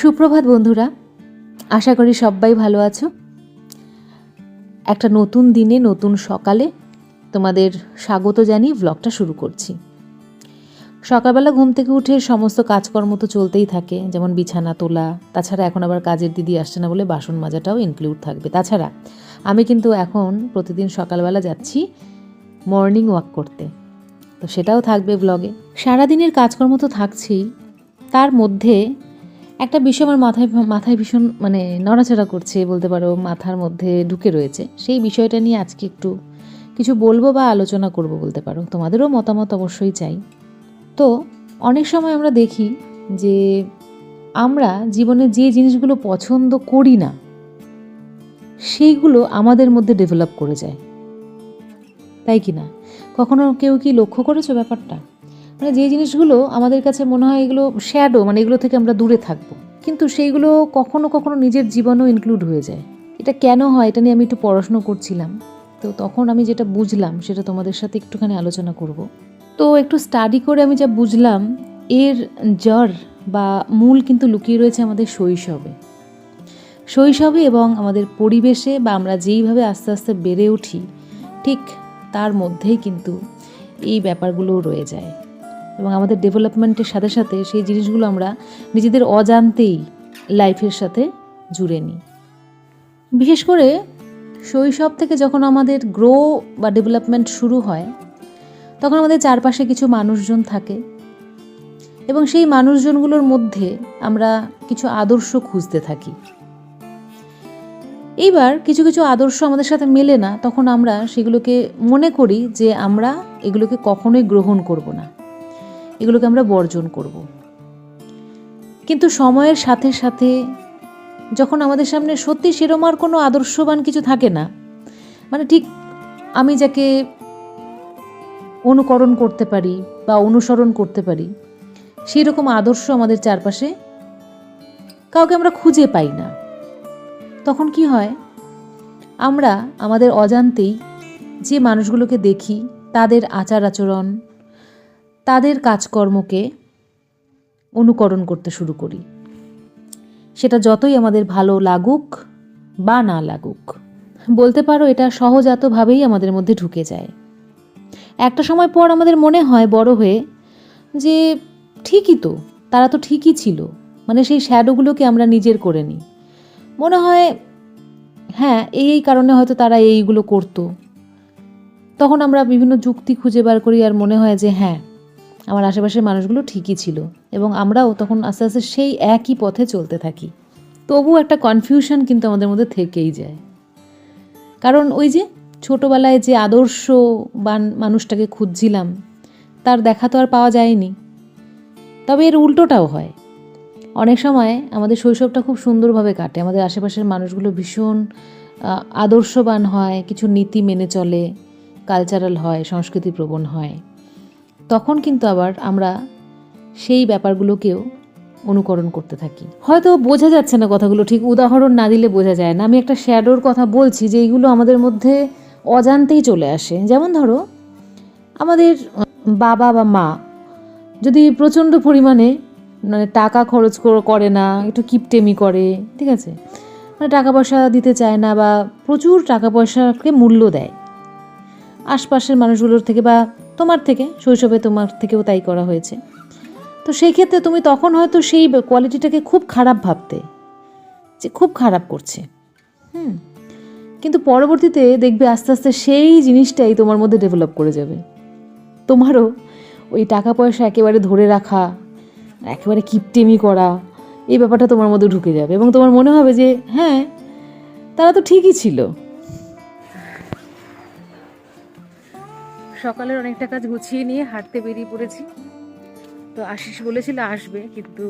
সুপ্রভাত বন্ধুরা, আশা করি সবাই ভালো আছো। একটা নতুন দিনে, নতুন সকালে তোমাদের স্বাগত জানিয়ে ব্লগটা শুরু করছি। সকালবেলা ঘুম থেকে উঠে সমস্ত কাজকর্ম তো চলতেই থাকে, যেমন বিছানা তোলা, তাছাড়া এখন আবার কাজের দিদি আসছে না বলে বাসন মাজাটাও ইনক্লুড থাকবে। তাছাড়া আমি কিন্তু এখন প্রতিদিন সকালবেলা যাচ্ছি মর্নিং ওয়াক করতে, তো সেটাও থাকবে ব্লগে সারাদিনের কাজকর্ম তো থাকছেই, তার মধ্যে একটা বিষয় আমার মাথায় মাথায় ভীষণ মানে নড়াচড়া করছে, বলতে পারো, মাথার মধ্যে ঢুকে রয়েছে। সেই বিষয়টা নিয়ে আজকে একটু কিছু বলব বা আলোচনা করব বলতে পারো। তোমাদেরও মতামত অবশ্যই চাই। তো, অনেক সময় আমরা দেখি যে আমরা জীবনে যে জিনিসগুলো পছন্দ করি না, সেইগুলো আমাদের মধ্যে ডেভেলপ করে যায়। তাই কি না? কখনো কেউ কি লক্ষ্য করেছ ব্যাপারটা? মানে যে জিনিসগুলো আমাদের কাছে মনে হয় এগুলো শ্যাডো মানে এগুলো থেকে আমরা দূরে থাকব। কিন্তু সেইগুলো কখনো কখনো নিজের জীবনেও ইনক্লুড হয়ে যায়। এটা কেন হয় এটা নিয়ে আমি একটু পড়াশুনো করছিলাম। তো তখন আমি যেটা বুঝলাম সেটা তোমাদের সাথে একটুখানি আলোচনা করব। তো একটু স্টাডি করে আমি যা বুঝলাম, এর জ্বর বা মূল কিন্তু লুকিয়ে রয়েছে আমাদের শৈশবে। শৈশবে এবং আমাদের পরিবেশে বা আমরা যেইভাবে আস্তে আস্তে বেড়ে উঠি, ঠিক তার মধ্যেই কিন্তু এই ব্যাপারগুলোও রয়ে যায়। এবং আমাদের ডেভেলপমেন্টের সাথে সাথে সেই জিনিসগুলো আমরা নিজেদের অজান্তেই লাইফের সাথে জুড়ে নিই। বিশেষ করে শৈশব থেকে যখন আমাদের গ্রো বা ডেভেলপমেন্ট শুরু হয়, তখন আমাদের চারপাশে কিছু মানুষজন থাকে এবং সেই মানুষজনগুলোর মধ্যে আমরা কিছু আদর্শ খুঁজতে থাকি। এইবার কিছু কিছু আদর্শ আমাদের সাথে মেলে না, তখন আমরা সেগুলোকে মনে করি যে আমরা এগুলোকে কখনোই গ্রহণ করব না। এগুলোকে আমরা বর্জন করব। কিন্তু সময়ের সাথে সাথে যখন আমাদের সামনে সত্যি সেরম আর কোনো আদর্শবান কিছু থাকে না মানে ঠিক আমি যাকে অনুকরণ করতে পারি বা অনুসরণ করতে পারি সেই রকম আদর্শ আমাদের চারপাশে কাউকে আমরা খুঁজে পাই না। তখন কি হয়? আমরা আমাদের অজান্তেই যে মানুষগুলোকে দেখি, তাদের আচার আচরণ তাদের কাজকর্মকে অনুকরণ করতে শুরু করি। সেটা যতই আমাদের ভালো লাগুক বা না লাগুক, বলতে পারো এটা সহজাতভাবেই আমাদের মধ্যে ঢুকে যায়। একটা সময় পর আমাদের মনে হয় বড় হয়ে যে ঠিকই তো, তারা তো ঠিকই ছিল মানে সেই শ্যাডোগুলোকে আমরা নিজের করে নিই। মনে হয় হ্যাঁ এই এই কারণে হয়তো তারা এইগুলো করতো। তখন আমরা বিভিন্ন যুক্তি খুঁজে বার করি আর মনে হয় যে হ্যাঁ আমার আশেপাশের মানুষগুলো ঠিকই ছিল এবং আমরাও তখন আস্তে আস্তে সেই একই পথে চলতে থাকি। তবু একটা কনফিউশন কিন্তু আমাদের মধ্যে থেকেই যায়। কারণ ওই যে ছোটোবেলায় যে আদর্শ বান মানুষটাকে খুঁজছিলাম, তার দেখা তো আর পাওয়া যায়নি। তবে এর উল্টোটাও হয়। অনেক সময় আমাদের শৈশবটা খুব সুন্দরভাবে কাটে। আমাদের আশেপাশের মানুষগুলো ভীষণ আদর্শবান হয়, কিছু নীতি মেনে চলে কালচারাল হয় সংস্কৃতি প্রবণ হয়। তখন কিন্তু আবার আমরা সেই ব্যাপারগুলোকেও অনুকরণ করতে থাকি। হয়তো বোঝা যাচ্ছে না কথাগুলো, ঠিক উদাহরণ না দিলে বোঝা যায় না। আমি একটা শ্যাডোর কথা বলছি যে এইগুলো আমাদের মধ্যে অজান্তেই চলে আসে। যেমন ধরো, আমাদের বাবা বা মা যদি প্রচণ্ড পরিমাণে মানে টাকা খরচ করে না, একটু কিপটেমি করে, ঠিক আছে? মানে টাকা পয়সা দিতে চায় না বা প্রচুর টাকা পয়সাকে মূল্য দেয়। আশপাশের মানুষগুলোর থেকে বা তোমার থেকে, শৈশবে তোমার থেকেও তাই করা হয়েছে। তো সেই ক্ষেত্রে তুমি তখন হয়তো সেই কোয়ালিটিটাকে খুব খারাপ ভাবতে, যে খুব খারাপ করছে। হুম, কিন্তু পরবর্তীতে দেখবে আস্তে আস্তে সেই জিনিসটাই তোমার মধ্যে ডেভেলপ করে যাবে। তোমারও ওই টাকা পয়সা একেবারে ধরে রাখা, একেবারে কিপটেমি করা, এই ব্যাপারটা তোমার মধ্যে ঢুকে যাবে এবং তোমার মনে হবে যে হ্যাঁ তারা তো ঠিকই ছিল। সকালের অনেকটা কাজ গুছিয়ে নিয়ে হাঁটতে বেরিয়ে পড়েছি। তো আশিস বলেছিল আসবে, কিন্তু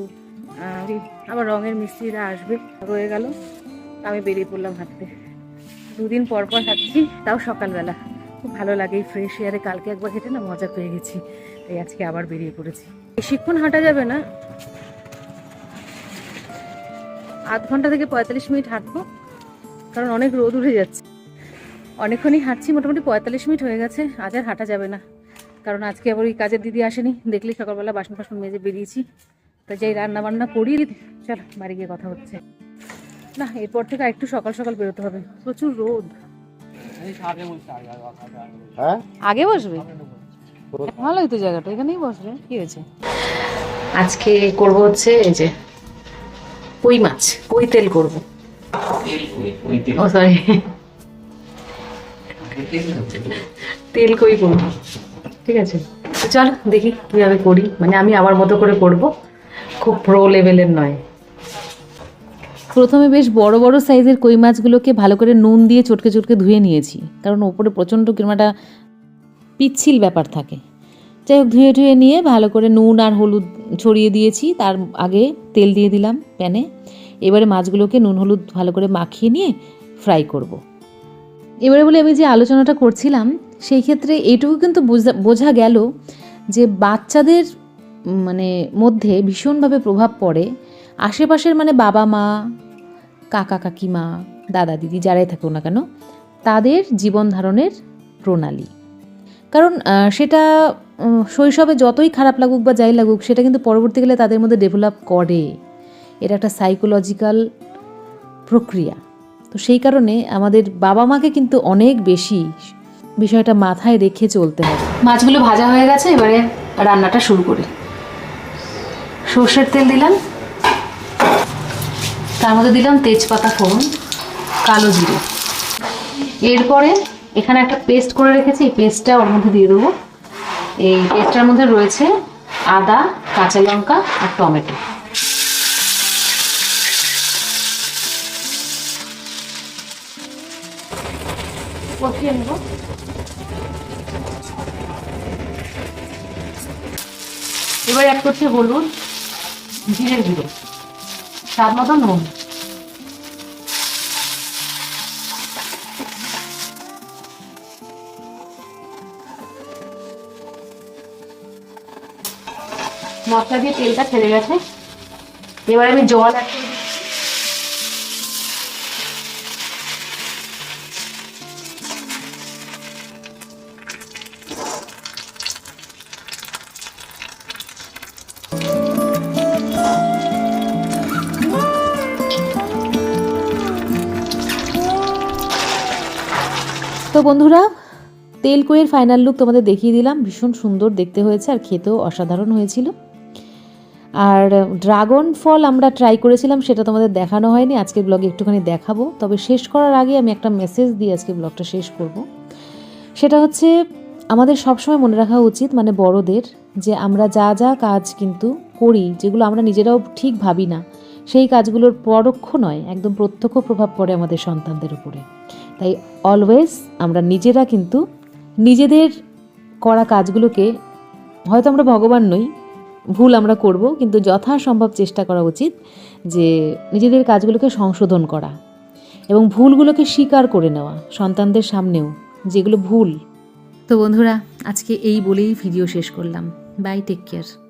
আবার রঙের মিস্ত্রিরা আসবে, রয়ে গেল। আমি বেরিয়ে পড়লাম হাঁটতে। দুদিন পর পর হাঁটছি, তাও সকালবেলা। খুব ভালো লাগে এই ফ্রেশ এয়ারে কালকে একবার হেঁটে না মজা পেয়ে গেছি। তাই আজকে আবার বেরিয়ে পড়েছি। বেশিক্ষণ হাঁটা যাবে না। আধ ঘণ্টা থেকে পঁয়তাল্লিশ মিনিট হাঁটবো, কারণ অনেক রোদ উঠে যাচ্ছে। অনেকক্ষণই হাঁটছি মোটামুটি পঁয়তাল্লিশ মিনিট হয়ে গেছে। আজ আর হাঁটা যাবে না। কারণ আজকে আবার ওই কাজের দিদি আসেনি। দেখলেই সকালবেলা বাসন ফাসন মেজে বেরিয়েছি। তো যেই রান্না বান্না করি চল বাড়ি গিয়ে কথা হচ্ছে। না এরপর থেকে একটু সকাল সকাল বেরোতে হবে। প্রচুর রোদ। হ্যাঁ? আগে বসবে? ভালোই তো জায়গাটা এখানেই বসবে। কি হয়েছে? আজকে করব হচ্ছে এই যে কই মাছ কই তেল করব। ও সরি তেল কই করব? ঠিক আছে। চল, দেখি কীভাবে করি। মানে আমি আমার মতো করে করব। খুব প্রো লেভেলের নয়। প্রথমে বেশ বড় বড় সাইজের কই মাছগুলোকে ভালো করে নুন দিয়ে চটকে চটকে ধুয়ে নিয়েছি। কারণ ওপরে প্রচণ্ড কিরম একটা পিচ্ছিল ব্যাপার থাকে। যাই হোক, ধুয়ে ধুয়ে নিয়ে ভালো করে নুন আর হলুদ ছড়িয়ে দিয়েছি। তার আগে তেল দিয়ে দিলাম প্যানে। এবারে মাছগুলোকে নুন হলুদ ভালো করে মাখিয়ে নিয়ে ফ্রাই করব। এবারে বলে আমি যে আলোচনাটা করছিলাম, সেই ক্ষেত্রে এইটুকু কিন্তু বোঝা গেল যে বাচ্চাদের মানে মধ্যে ভীষণভাবে প্রভাব পড়ে। আশেপাশের মানে বাবা মা, কাকা কাকিমা, দাদা দিদি যারাই থাকুক না কেন, তাদের জীবন ধারণের প্রণালী। কারণ সেটা শৈশবে যতই খারাপ লাগুক বা যাই লাগুক, সেটা কিন্তু পরবর্তীকালে তাদের মধ্যে ডেভেলপ করে। এটা একটা সাইকোলজিক্যাল প্রক্রিয়া। তো সেই কারণে আমাদের বাবা মাকে কিন্তু অনেক বেশি বিষয়টা মাথায় রেখে চলতে হবে। মাছগুলো ভাজা হয়ে গেছে, এবারে রান্নাটা শুরু করি। সর্ষের তেল দিলাম, তার মধ্যে দিলাম তেজপাতা ফোড়ন, কালো জিরে। এরপরে এখানে একটা পেস্ট করে রেখেছি, এই পেস্টটা ওর মধ্যে দিয়ে দেবো। এই পেস্টটার মধ্যে রয়েছে আদা, কাঁচা লঙ্কা আর টমেটো। কষিয়ে নেব এবার অ্যাড করছি হলুদ, জিরের গুঁড়ো, স্বাদ মতো নুন। মশলা দিয়ে তেলটা ছেড়ে গেছে। এবার আমি জল অ্যাড করে তো বন্ধুরা, তেল কইয়ের ফাইনাল লুক তোমাদের দেখিয়ে দিলাম। ভীষণ সুন্দর দেখতে হয়েছে আর খেতেও অসাধারণ হয়েছিল। আর ড্রাগন ফল আমরা ট্রাই করেছিলাম, সেটা তোমাদের দেখানো হয়নি। আজকের ব্লগে একটুখানি দেখাবো। তবে শেষ করার আগে আমি একটা মেসেজ দিয়ে আজকে ব্লগটা শেষ করব। সেটা হচ্ছে, আমাদের সবসময় মনে রাখা উচিত মানে বড়দের, যে আমরা যা যা কাজ কিন্তু করি, যেগুলো আমরা নিজেরাও ঠিক ভাবি না সেই কাজগুলোর পরোক্ষ নয়, একদম প্রত্যক্ষ প্রভাব পড়ে আমাদের সন্তানদের উপরে। তাই অলওয়েজ আমরা নিজেরা কিন্তু নিজেদের করা কাজগুলোকে, হয়তো আমরা ভগবান নই, ভুল আমরা করব, কিন্তু যথাসম্ভব চেষ্টা করা উচিত যে নিজেদের কাজগুলোকে সংশোধন করা এবং ভুলগুলোকে স্বীকার করে নেওয়া সন্তানদের সামনেও, যেগুলো ভুল। তো বন্ধুরা, আজকে এই বলেই ভিডিও শেষ করলাম। Bye take care